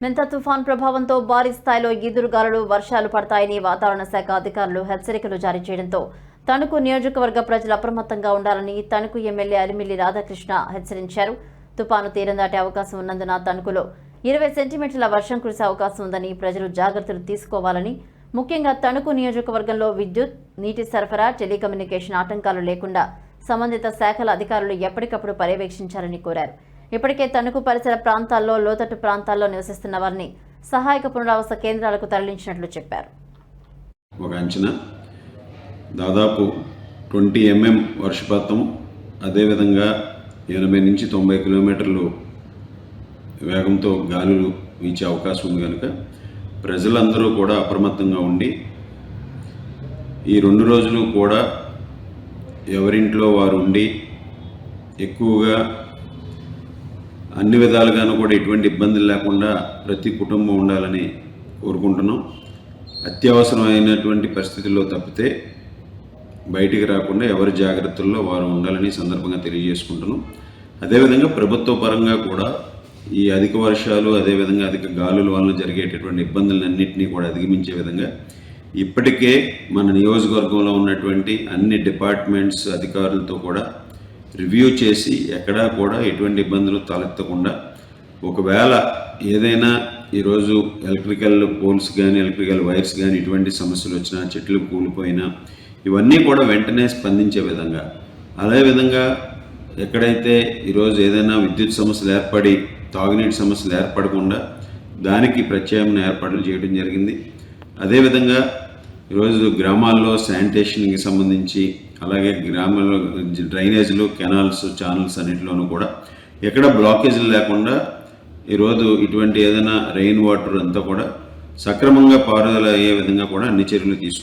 మెంత తుఫాన్ ప్రభావంతో భారీ స్థాయిలో ఈదురుగాలులు వర్షాలు పడతాయని వాతావరణ శాఖ అధికారులు హెచ్చరికలు జారీ చేయడంతో తణుకు నియోజకవర్గ ప్రజలు అప్రమత్తంగా ఉండాలని తణుకు ఎమ్మెల్యే అలిమిల్లి రాధాకృష్ణ హెచ్చరించారు. తుపాను తీరం దాటే అవకాశం ఉన్నందున తణుకులో ఇరవై సెంటీమీటర్ల వర్షం కురిసే అవకాశం ఉందని ప్రజలు జాగ్రత్తలు తీసుకోవాలని ముఖ్యంగా తణుకు నియోజకవర్గంలో విద్యుత్ నీటి సరఫరా టెలికమ్యూనికేషన్ ఆటంకాలు లేకుండా సంబంధిత శాఖల అధికారులు ఎప్పటికప్పుడు పర్యవేక్షించాలని కోరారు. ఇప్పటికే తణుకు పరిసర ప్రాంతాల్లో లోతట్టు ప్రాంతాల్లో నివసిస్తున్న వారిని సహాయక పునరావాస కేంద్రాలకు తరలించినట్లు చెప్పారు. ఒక అంచనా దాదాపు ట్వంటీ ఎంఎం వర్షపాతం అదేవిధంగా ఎనభై నుంచి తొంభై కిలోమీటర్లు వేగంతో గాలులు వీచే అవకాశం ఉంది కనుక ప్రజలందరూ కూడా అప్రమత్తంగా ఉండి ఈ రెండు రోజులు కూడా ఎవరింట్లో వారు ఉండి ఎక్కువగా అన్ని విధాలుగాను కూడా ఎటువంటి ఇబ్బందులు లేకుండా ప్రతి కుటుంబం ఉండాలని కోరుకుంటున్నాం. అత్యవసరమైనటువంటి పరిస్థితుల్లో తప్పితే బయటికి రాకుండా ఎవరి జాగ్రత్తల్లో వారు ఉండాలని సందర్భంగా తెలియజేసుకుంటున్నాం. అదేవిధంగా ప్రభుత్వ పరంగా కూడా ఈ అధిక వర్షాలు అదేవిధంగా అధిక గాలుల వలన జరిగేటటువంటి ఇబ్బందులన్నింటినీ కూడా అధిగమించే విధంగా ఇప్పటికే మన నియోజకవర్గంలో ఉన్నటువంటి అన్ని డిపార్ట్మెంట్స్ అధికారులతో కూడా రివ్యూ చేసి ఎక్కడా కూడా ఎటువంటి ఇబ్బందులు తలెత్తకుండా ఒకవేళ ఏదైనా ఈరోజు ఎలక్ట్రికల్ పోల్స్ కానీ ఎలక్ట్రికల్ వైర్స్ కానీ ఇటువంటి సమస్యలు వచ్చినా చెట్లు కూలిపోయినా ఇవన్నీ కూడా వెంటనే స్పందించే విధంగా. అదేవిధంగా ఎక్కడైతే ఈరోజు ఏదైనా విద్యుత్ సమస్యలు ఏర్పడి తాగునీటి సమస్యలు ఏర్పడకుండా దానికి ప్రత్యామ్నాయ ఏర్పాట్లు చేయడం జరిగింది. అదేవిధంగా ఈరోజు గ్రామాల్లో శానిటేషన్కి సంబంధించి అలాగే గ్రామాల్లో డ్రైనేజీలు కెనాల్స్ ఛానల్స్ అన్నింటిలోనూ కూడా ఎక్కడ బ్లాకేజీలు లేకుండా ఈరోజు ఇటువంటి ఏదైనా రెయిన్ వాటర్ అంతా కూడా సక్రమంగా పారుదల అయ్యే విధంగా కూడా అన్ని చర్యలు తీసుకు